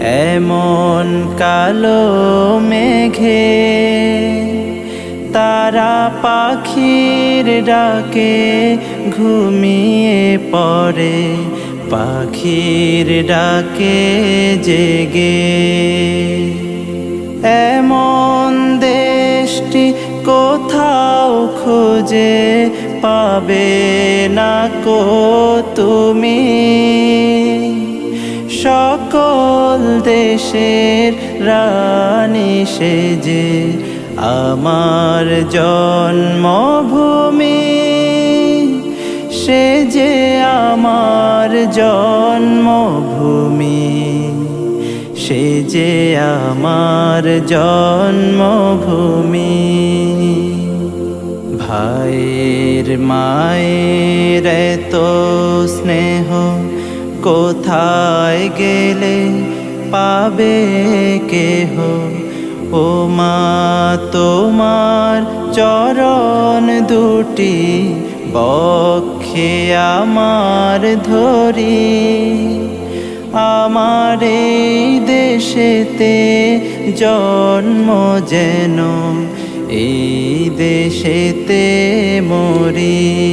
এমন কালো মেঘে তারা পাখির ডাকে ঘুমিয়ে পড়ে। পাখির ডাকে জেগে। এমন দেশটি কোথাও খুঁজে পাবে না কো তুমি? সকল দেশের রানী সেজে আমার জন্মভূমি। সে যে আমার জন্মভূমি। সে যে আমার জন্মভূমি। ভাইয়ের মায়ের তো স্নেহ কোথায় গেলে পাবে কেহ? ও মা তোমার চরণ দুটি বক্ষে আমার ধরি। আমার এই দেশেতে জন্ম যেন, এই দেশেতে মরি।